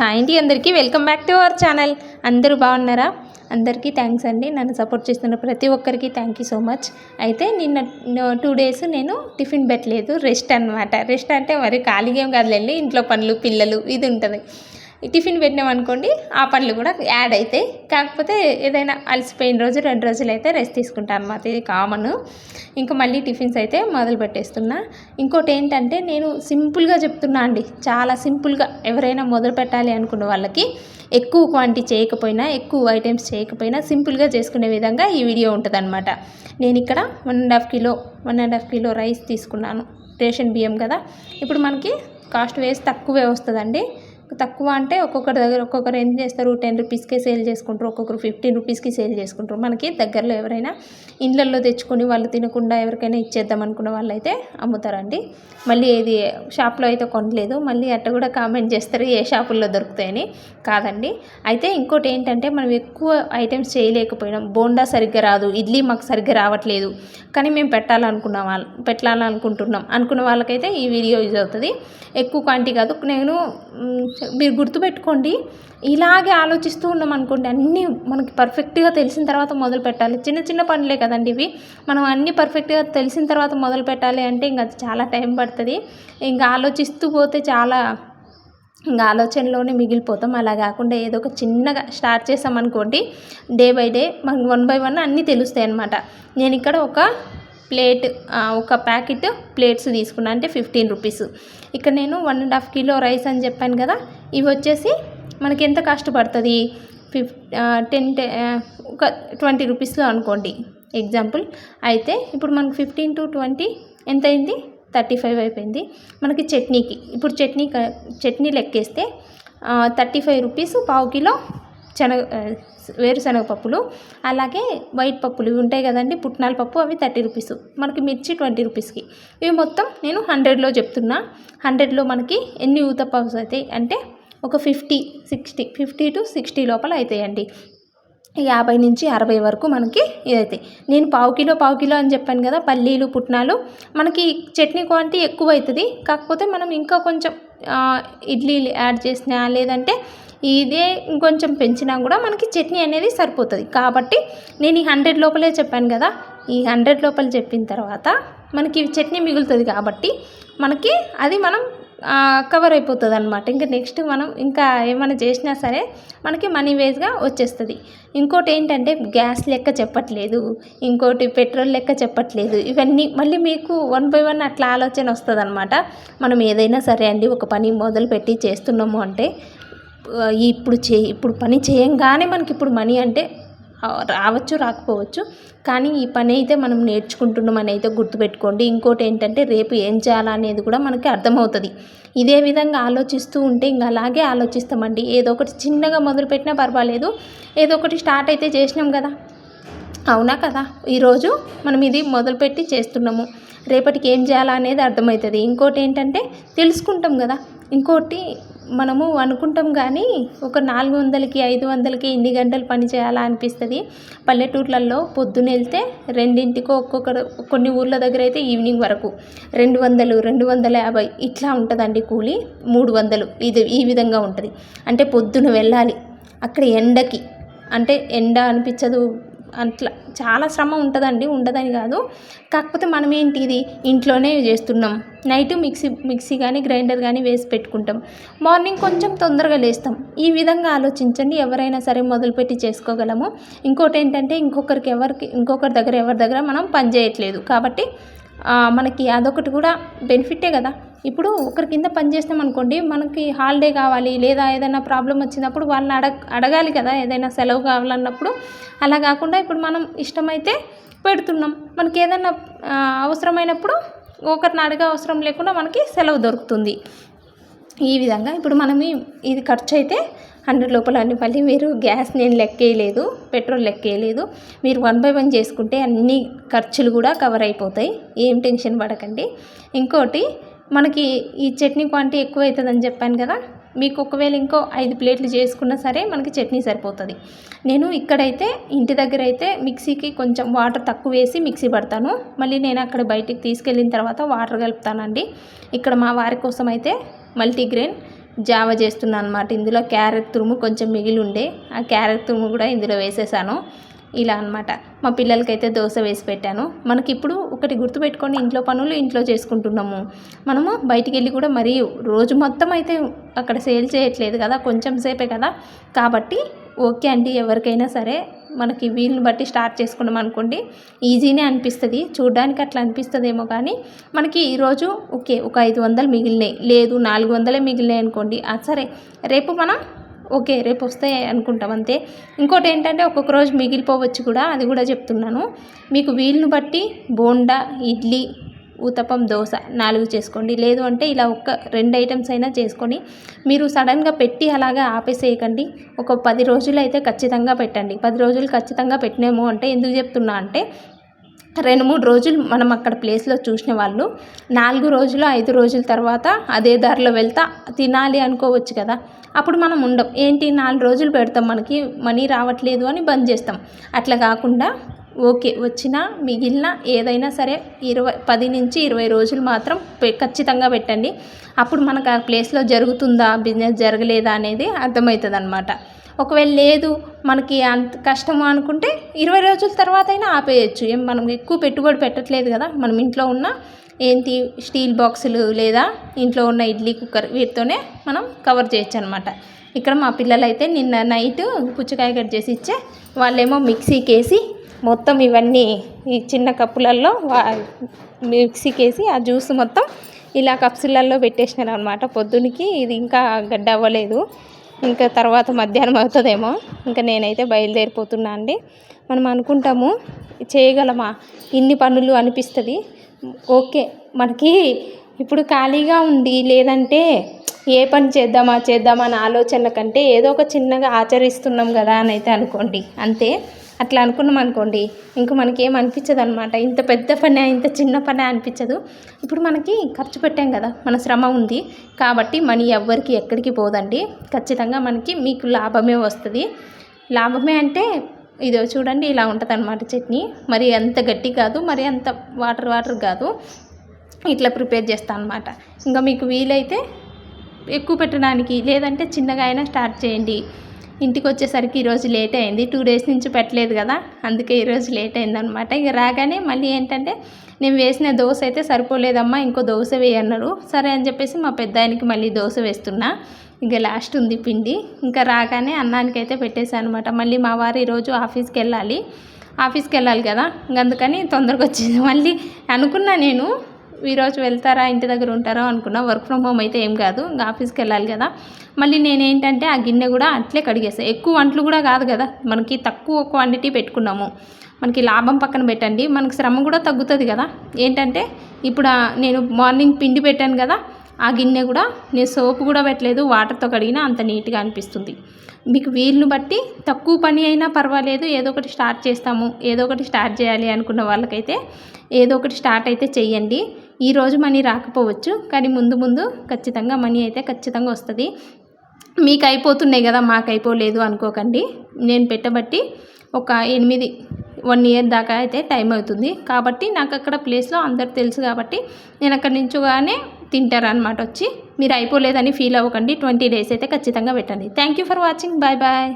Hi అందరికీ welcome back to our channel. అందరూ బాగున్నారా? అందరికీ థ్యాంక్స్ అండి. నన్ను సపోర్ట్ చేస్తున్న ప్రతి ఒక్కరికి థ్యాంక్ యూ సో మచ్. అయితే నిన్న టూ డేస్ నేను టిఫిన్ పెట్టలేదు. రెస్ట్ అనమాట రెస్ట్ అంటే మరి ఖాళీగా ఏం కాదులేండి. ఇంట్లో పనులు పిల్లలు ఇది ఉంటుంది. టిఫిన్ పెట్టినాం అనుకోండి ఆ పండ్లు కూడా యాడ్ అవుతాయి కాకపోతే ఏదైనా అలసిపోయిన రోజు రెండు రోజులు అయితే రెస్ట్ తీసుకుంటాను అనమాట ఇది కామన్ ఇంకా మళ్ళీ టిఫిన్స్ అయితే మొదలు పెట్టేస్తున్నా. ఇంకోటి ఏంటంటే నేను సింపుల్గా చెప్తున్నా అండి. చాలా సింపుల్గా ఎవరైనా మొదలు పెట్టాలి అనుకున్న వాళ్ళకి ఎక్కువ క్వాంటిటీ చేయకపోయినా ఎక్కువ ఐటమ్స్ చేయకపోయినా సింపుల్గా చేసుకునే విధంగా ఈ వీడియో ఉంటుంది నేను ఇక్కడ one and half kilo one and half kilo rice తీసుకున్నాను. రేషన్ బియ్యం కదా. ఇప్పుడు మనకి కాస్ట్ వేసి తక్కువే వస్తుందండి. తక్కువ అంటే ఒక్కొక్కరి దగ్గర ఒక్కొక్కరు ఏం చేస్తారు? టెన్ రూపీస్కే సేల్ చేసుకుంటారు. ఒక్కొక్కరు ఫిఫ్టీన్ రూపీస్కి సేల్ చేసుకుంటారు. మనకి దగ్గరలో ఎవరైనా ఇండ్లల్లో తెచ్చుకొని వాళ్ళు తినకుండా ఎవరికైనా ఇచ్చేద్దాం అనుకున్న వాళ్ళు అయితే అమ్ముతారండి. మళ్ళీ ఏది షాప్లో అయితే కొనలేదు. మళ్ళీ అట్ట కూడా కామెంట్ చేస్తారు ఏ షాపుల్లో దొరుకుతాయని. కాదండి. అయితే ఇంకోటి ఏంటంటే మనం ఎక్కువ ఐటమ్స్ చేయలేకపోయినాం. బోండా సరిగ్గా రాదు. ఇడ్లీ మాకు సరిగ్గా రావట్లేదు. కానీ మేము పెట్టాలనుకున్న వాళ్ళు పెట్టాలనుకుంటున్నాం. అనుకున్న వాళ్ళకైతే ఈ వీడియో యూజ్ అవుతుంది. ఎక్కువ క్వాంటిటీ కాదు. నేను మీరు గుర్తుపెట్టుకోండి. ఇలాగే ఆలోచిస్తూ ఉన్నాం అనుకోండి అన్నీ మనకి పర్ఫెక్ట్గా తెలిసిన తర్వాత మొదలు పెట్టాలి. చిన్న చిన్న పనులే కదండి ఇవి. మనం అన్నీ పర్ఫెక్ట్గా తెలిసిన తర్వాత మొదలు పెట్టాలి అంటే ఇంకా చాలా టైం పడుతుంది. ఇంకా ఆలోచిస్తూ పోతే చాలా ఇంకా ఆలోచనలోనే మిగిలిపోతాం. అలా కాకుండా ఏదో ఒక చిన్నగా స్టార్ట్ చేసామనుకోండి డే బై డే మనకు వన్ బై వన్ అన్నీ తెలుస్తాయి అన్నమాట నేను ఇక్కడ ఒక ప్లేట్ ఒక ప్యాకెట్ ప్లేట్స్ తీసుకున్నా అంటే ఫిఫ్టీన్ రూపీస్. ఇక్కడ నేను one and half kilo rice అని చెప్పాను కదా ఇవి వచ్చేసి మనకి ఎంత కాస్ట్ పడుతుంది? ఫిఫ్ టెన్ ఒక ట్వంటీ రూపీస్లో అనుకోండి. ఎగ్జాంపుల్ అయితే ఇప్పుడు మనకు ఫిఫ్టీన్ టు ట్వంటీ ఎంత అయింది? థర్టీ ఫైవ్ అయిపోయింది. మనకి చట్నీకి ఇప్పుడు చట్నీ చట్నీ లెక్కేస్తే థర్టీ ఫైవ్ రూపీస్ పావు కిలో శనగ వేరుశనగ పప్పులు అలాగే వైట్ పప్పులు ఇవి ఉంటాయి కదండి పుట్నాల పప్పు అవి థర్టీ రూపీస్. మనకి మిర్చి ట్వంటీ రూపీస్కి. ఇవి మొత్తం నేను హండ్రెడ్లో చెప్తున్నా. హండ్రెడ్లో మనకి ఎన్ని ఊతప్పాస్ అవుతాయి అంటే ఒక fifty sixty fifty to sixty లోపల అవుతాయండి యాభై నుంచి అరవై వరకు మనకి ఇదైతాయి నేను పావు కిలో పావు కిలో అని చెప్పాను కదా పల్లీలు పుట్నాలు మనకి చట్నీ క్వాంటిటీ ఎక్కువ అవుతుంది. కాకపోతే మనం ఇంకా కొంచెం ఇడ్లీ యాడ్ చేసినా లేదంటే ఇదే ఇంకొంచెం పెంచినా కూడా మనకి చట్నీ అనేది సరిపోతుంది. కాబట్టి నేను ఈ హండ్రెడ్ లోపలే చెప్పాను కదా ఈ హండ్రెడ్ లోపల చెప్పిన తర్వాత మనకి చట్నీ మిగులుతుంది కాబట్టి మనకి అది మనం కవర్ అయిపోతుంది అనమాట ఇంకా నెక్స్ట్ మనం ఇంకా ఏమైనా చేసినా సరే మనకి మనీ వేస్గా వచ్చేస్తుంది. ఇంకోటి ఏంటంటే గ్యాస్ లెక్క చెప్పట్లేదు ఇంకోటి పెట్రోల్ లెక్క చెప్పట్లేదు. ఇవన్నీ మళ్ళీ మీకు వన్ బై వన్ అట్లా ఆలోచన వస్తుంది అనమాట మనం ఏదైనా సరే అండి ఒక పని మొదలుపెట్టి చేస్తున్నాము అంటే ఇప్పుడు చే ఇప్పుడు పని చేయంగానే మనకి ఇప్పుడు మనీ అంటే రావచ్చు రాకపోవచ్చు. కానీ ఈ పని అయితే మనం నేర్చుకుంటున్నాం అని అయితే గుర్తుపెట్టుకోండి. ఇంకోటి ఏంటంటే రేపు ఏం చేయాలనేది కూడా మనకి అర్థమవుతుంది. ఇదే విధంగా ఆలోచిస్తూ ఉంటే ఇంకా అలాగే ఆలోచిస్తామండి. ఏదో ఒకటి చిన్నగా మొదలుపెట్టినా పర్వాలేదు. ఏదో ఒకటి స్టార్ట్ అయితే చేసినాం కదా. అవునా కదా? ఈరోజు మనం ఇది మొదలుపెట్టి చేస్తున్నాము. రేపటికి ఏం చేయాలా అనేది అర్థమవుతుంది. ఇంకోటి ఏంటంటే తెలుసుకుంటాం కదా. ఇంకోటి మనము అనుకుంటాం కానీ ఒక నాలుగు వందలకి ఐదు వందలకి ఇన్ని గంటలు పని చేయాలా అనిపిస్తుంది. పల్లెటూర్లలో పొద్దున వెళ్తే రెండింటికో ఒక్కొక్కరు కొన్ని ఊర్ల దగ్గర అయితే ఈవినింగ్ వరకు రెండు వందలు రెండు వందల యాభై ఇట్లా ఉంటుందండి కూలి మూడు వందలు. ఇది ఈ విధంగా ఉంటుంది. అంటే పొద్దున వెళ్ళాలి. అక్కడ ఎండకి అంటే ఎండ అనిపించదు అట్లా చాలా శ్రమ ఉంటుందండి ఉండదని కాదు. కాకపోతే మనం ఏంటి ఇది? ఇంట్లోనే చేస్తున్నాం. నైట్ మిక్సీ మిక్సీ కానీ గ్రైండర్ కానీ వేసి పెట్టుకుంటాం. మార్నింగ్ కొంచెం తొందరగా లేస్తాం. ఈ విధంగా ఆలోచించండి ఎవరైనా సరే మొదలుపెట్టి చేసుకోగలము. ఇంకోటి ఏంటంటే ఇంకొకరికి ఎవరికి ఇంకొకరి దగ్గర ఎవరి దగ్గర మనం పని చేయట్లేదు. కాబట్టి మనకి అదొకటి కూడా బెనిఫిటే కదా. ఇప్పుడు ఒకరి కింద పనిచేస్తాం అనుకోండి మనకి హాలిడే కావాలి లేదా ఏదైనా ప్రాబ్లం వచ్చినప్పుడు వాళ్ళని అడగ అడగాలి కదా ఏదైనా సెలవు కావాలన్నప్పుడు. అలా కాకుండా ఇప్పుడు మనం ఇష్టమైతే పెడుతున్నాం. మనకి ఏదైనా అవసరమైనప్పుడు ఒకరిని అడగ అవసరం లేకుండా మనకి సెలవు దొరుకుతుంది. ఈ విధంగా ఇప్పుడు మనం ఇది ఖర్చు అయితే హండ్రెడ్ లోపల అన్ని మళ్ళీ మీరు గ్యాస్ నేను లెక్కేయలేదు పెట్రోల్ లెక్కేయలేదు. మీరు వన్ బై వన్ చేసుకుంటే అన్ని ఖర్చులు కూడా కవర్ అయిపోతాయి. ఏం టెన్షన్ పడకండి. ఇంకోటి మనకి ఈ చట్నీ క్వాంటిటీ ఎక్కువ అవుతుందని చెప్పాను కదా మీకు ఒకవేళ ఇంకో ఐదు ప్లేట్లు చేసుకున్నా సరే మనకి చట్నీ సరిపోతుంది. నేను ఇక్కడైతే ఇంటి దగ్గర అయితే మిక్సీకి కొంచెం వాటర్ తక్కువ వేసి మిక్సీ పడతాను. మళ్ళీ నేను అక్కడ బయటికి తీసుకెళ్ళిన తర్వాత వాటర్ కలుపుతానండి. ఇక్కడ మా వారి కోసం అయితే మల్టీగ్రెయిన్ జావ చేస్తున్నాను అనమాట ఇందులో క్యారెట్ తురుము కొంచెం మిగిలి ఉండే ఆ క్యారెట్ తురుము కూడా ఇందులో వేసేసాను. ఇలా అనమాట మా పిల్లలకైతే దోశ వేసి పెట్టాను. మనకి ఇప్పుడు ఒకటి గుర్తుపెట్టుకొని ఇంట్లో పనులు ఇంట్లో చేసుకుంటున్నాము. మనము బయటికి వెళ్ళి కూడా మరీ రోజు మొత్తం అయితే అక్కడ సేల్ చేయట్లేదు కదా కొంచెం సేపే కదా. కాబట్టి ఓకే అండి ఎవరికైనా సరే మనకి వీలుని బట్టి స్టార్ట్ చేసుకున్నాం అనుకోండి. ఈజీనే అనిపిస్తుంది. చూడడానికి అట్లా అనిపిస్తుందేమో కానీ మనకి ఈరోజు ఓకే ఒక ఐదు వందలు మిగిలినాయి. లేదు నాలుగు వందలే మిగిలినాయి అనుకోండి. సరే. రేపు మనం ఓకే రేపు వస్తాయి అనుకుంటాం అంతే. ఇంకోటి ఏంటంటే ఒక్కొక్క రోజు మిగిలిపోవచ్చు కూడా. అది కూడా చెప్తున్నాను. మీకు వీలుని బట్టి బోండా ఇడ్లీ ఊతప్పం దోశ నాలుగు చేసుకోండి. లేదు అంటే ఇలా ఒక్క రెండు ఐటమ్స్ అయినా చేసుకొని మీరు సడన్గా పెట్టి అలాగా ఆపేసేయకండి. ఒక పది రోజులు అయితే ఖచ్చితంగా పెట్టండి. పది రోజులు ఖచ్చితంగా పెట్టినేమో అంటే ఎందుకు చెప్తున్నా అంటే రెండు మూడు రోజులు మనం అక్కడ ప్లేస్లో చూసిన వాళ్ళు నాలుగు రోజులు ఐదు రోజుల తర్వాత అదే దారిలో వెళ్తా తినాలి అనుకోవచ్చు కదా. అప్పుడు మనం ఉండం. ఏంటి? నాలుగు రోజులు పెడతాం మనకి మనీ రావట్లేదు అని బంద్ చేస్తాం. అట్లా కాకుండా ఓకే వచ్చిన మిగిలిన ఏదైనా సరే ఇరవై పది నుంచి ఇరవై రోజులు మాత్రం ఖచ్చితంగా పెట్టండి. అప్పుడు మనకు ఆ ప్లేస్లో జరుగుతుందా బిజినెస్ జరగలేదా అనేది అర్థమవుతుంది అనమాట ఒకవేళ లేదు మనకి అంత కష్టము అనుకుంటే ఇరవై రోజుల తర్వాత అయినా ఆపేయచ్చు. ఏం మనం ఎక్కువ పెట్టుబడి పెట్టట్లేదు కదా మనం ఇంట్లో ఉన్న ఏంటి స్టీల్ బాక్సులు లేదా ఇంట్లో ఉన్న ఇడ్లీ కుక్కర్ వీటితోనే మనం కవర్ చేయొచ్చు అనమాట ఇక్కడ మా పిల్లలైతే నిన్న నైట్ పుచ్చకాయ కట్ చేసి ఇచ్చే వాళ్ళేమో మిక్సీకి వేసి మొత్తం ఇవన్నీ ఈ చిన్న కప్పులల్లో మిక్సీకి వేసి ఆ జ్యూస్ మొత్తం ఇలా కప్సులల్లో పెట్టేసినాను అనమాట పొద్దునికి ఇది ఇంకా గడ్డ అవ్వలేదు. ఇంకా తర్వాత మధ్యాహ్నం అవుతుందేమో. ఇంకా నేనైతే బయలుదేరిపోతున్నా అండి. మనం అనుకుంటాము చేయగలమా? ఇన్ని పనులు అనిపిస్తుంది. ఓకే మనకి ఇప్పుడు ఖాళీగా ఉండి లేదంటే ఏ పని చేద్దామా చేద్దామా అనే ఆలోచన కంటే ఏదో ఒక చిన్నగా ఆచరిస్తున్నాం కదా అని అయితే అనుకోండి. అంతే. అట్లా అనుకున్నాం అనుకోండి. ఇంకా మనకి ఏం అనిపించదు అనమాట ఇంత పెద్ద పని ఇంత చిన్న పని అనిపించదు. ఇప్పుడు మనకి ఖర్చు పెట్టాం కదా మన శ్రమ ఉంది. కాబట్టి మనీ ఎవ్వరికి ఎక్కడికి పోదండి. ఖచ్చితంగా మనకి మీకు లాభమే వస్తుంది. లాభమే అంటే ఇదో చూడండి ఇలా ఉంటుంది అనమాట చట్నీ. మరి అంత గట్టి కాదు మరి అంత వాటర్ వాటర్ కాదు. ఇట్లా ప్రిపేర్ చేస్తాను అనమాట ఇంకా మీకు వీలైతే ఎక్కువ పెట్టడానికి లేదంటే చిన్నగా అయినా స్టార్ట్ చేయండి. ఇంటికి వచ్చేసరికి ఈరోజు లేట్ అయింది. టూ డేస్ నుంచి పెట్టలేదు కదా. అందుకే ఈరోజు లేట్ అయిందనమాట ఇక రాగానే మళ్ళీ ఏంటంటే నేను వేసిన దోశ అయితే సరిపోలేదమ్మా ఇంకో దోశ వేయన్నారు సరే అని చెప్పేసి మా పెద్ద ఆయనకి మళ్ళీ దోశ వేస్తున్నా. ఇంకా లాస్ట్ ఉంది పిండి. ఇంకా రాగానే అన్నానికి అయితే పెట్టేశాను అనమాట మళ్ళీ మా వారు ఈరోజు ఆఫీస్కి వెళ్ళాలి ఆఫీస్కి వెళ్ళాలి కదా అందుకని తొందరగా వచ్చింది. మళ్ళీ అనుకున్నా నేను ఈరోజు వెళ్తారా ఇంటి దగ్గర ఉంటారా అనుకున్నా వర్క్ ఫ్రమ్ హోమ్ అయితే ఏం కాదు ఇంకా ఆఫీస్కి వెళ్ళాలి కదా. మళ్ళీ నేనేంటంటే ఆ గిన్నె కూడా అట్లే కడిగేస్తాను ఎక్కువ వంటలు కూడా కాదు కదా మనకి తక్కువ క్వాంటిటీ పెట్టుకున్నాము. మనకి లాభం పక్కన పెట్టండి మనకి శ్రమ కూడా తగ్గుతుంది కదా. ఏంటంటే ఇప్పుడు నేను మార్నింగ్ పిండి పెట్టాను కదా ఆ గిన్నె కూడా నేను సోపు కూడా పెట్టలేదు వాటర్తో కడిగినా అంత నీట్గా అనిపిస్తుంది. మీకు వీలును బట్టి తక్కువ పని అయినా పర్వాలేదు ఏదో ఒకటి స్టార్ట్ చేస్తాము ఏదో ఒకటి స్టార్ట్ చేయాలి అనుకున్న వాళ్ళకైతే ఏదో ఒకటి స్టార్ట్ అయితే చెయ్యండి. ఈరోజు మనీ రాకపోవచ్చు కానీ ముందు ముందు ఖచ్చితంగా మనీ అయితే ఖచ్చితంగా వస్తుంది. మీకు అయిపోతున్నాయి కదా మాకు అయిపోలేదు అనుకోకండి. నేను పెట్టబట్టి ఒక ఎనిమిది వన్ ఇయర్ దాకా అయితే టైం అవుతుంది. కాబట్టి నాకు అక్కడ ప్లేస్లో అందరు తెలుసు కాబట్టి నేను అక్కడి నుంచిగానే తింటారు అనమాట వచ్చి. మీరు అయిపోలేదని ఫీల్ అవ్వకండి ట్వంటీ డేస్ అయితే ఖచ్చితంగా పెట్టండి. Thank you for watching. Bye bye.